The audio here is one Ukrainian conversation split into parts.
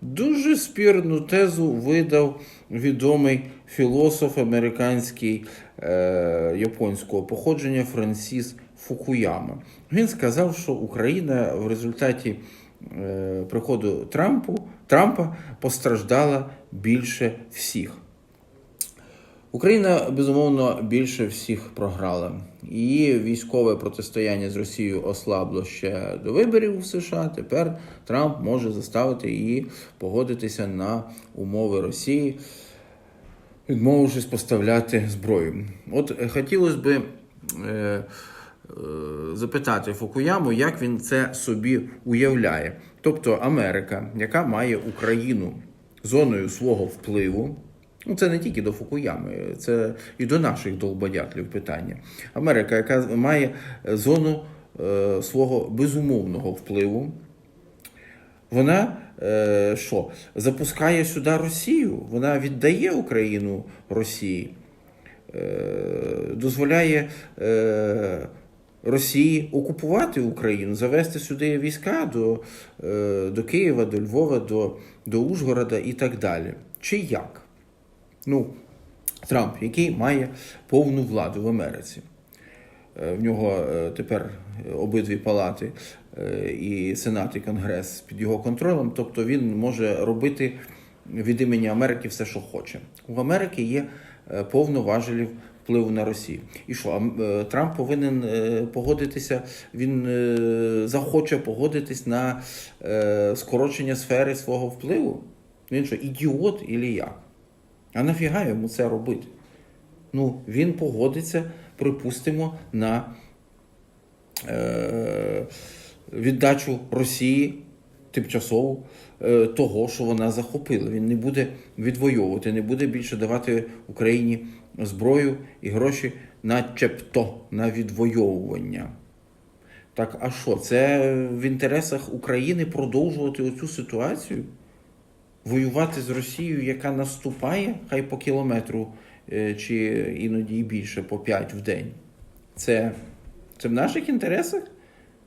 Дуже спірну тезу видав відомий філософ американський е, японського походження Франсіс Фукуяма. Він сказав, що Україна в результаті е, приходу Трампу, Трампа постраждала більше всіх. Україна безумовно більше всіх програла. Її військове протистояння з Росією ослабло ще до виборів в США. Тепер Трамп може заставити її погодитися на умови Росії, відмовившись поставляти зброю. От е, хотілося би е, е, запитати Фукуяму, як він це собі уявляє. Тобто Америка, яка має Україну зоною свого впливу. Ну, це не тільки до Фукуями, це і до наших долбодятлів питання. Америка, яка має зону е, свого безумовного впливу, вона е, що, запускає сюди Росію, вона віддає Україну Росії, е, дозволяє е, Росії окупувати Україну, завести сюди війська до, е, до Києва, до Львова, до, до Ужгорода і так далі. Чи як? Ну, Трамп, який має повну владу в Америці. Е, В нього е, тепер обидві палати е, і Сенат, і Конгрес під його контролем, тобто він може робити від імені Америки все, що хоче. У Америки є повно важелів впливу на Росію. І що, Трамп повинен погодитися, він захоче погодитись на скорочення сфери свого впливу? Він що, ідіот і як? А нафіга йому це робити? Ну, він погодиться, припустимо, на е, віддачу Росії тимчасово е, того, що вона захопила. Він не буде відвоювати, не буде більше давати Україні зброю і гроші, начебто на відвоювання. Так, а що? Це в інтересах України продовжувати оцю ситуацію? Воювати з Росією, яка наступає, хай по кілометру е, чи іноді і більше по 5 в день. Це, це в наших інтересах,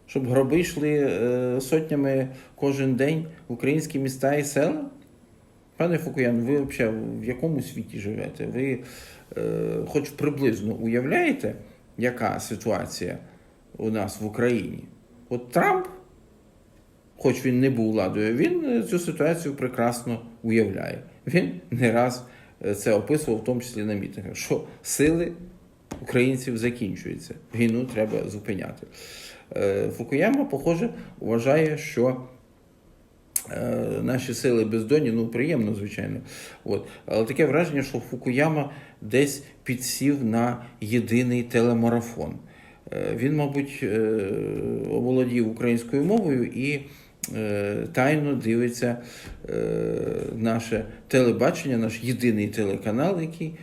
щоб гроби йшли е, сотнями кожен день в українські міста і села? Пане Фукуян, ви взагалі в якому світі живете? Ви е, хоч приблизно уявляєте, яка ситуація у нас в Україні? От Трамп хоч він не був владою, він е, цю ситуацію прекрасно уявляє. Він не раз е, це описував, в тому числі на мітингах, що сили українців закінчуються. Війну треба зупиняти. Е, Фукуяма, похоже, вважає, що наші сили бездонні, ну приємно, звичайно. От. Але таке враження, що Фукуяма десь підсів на єдиний телемарафон. Він, мабуть, оволодів українською мовою і тайно дивиться е, наше телебачення, наш єдиний телеканал, який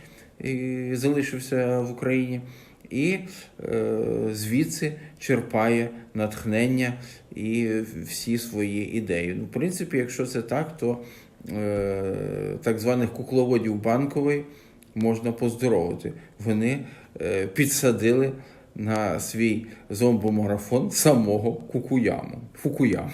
е, залишився в Україні, і е, звідси черпає натхнення і всі свої ідеї. Ну, в принципі, якщо це так, то е, так званих кукловодів банкової можна поздоровити. Вони е, підсадили на свій зомбомарафон самого Кукуяму. Фукуяму.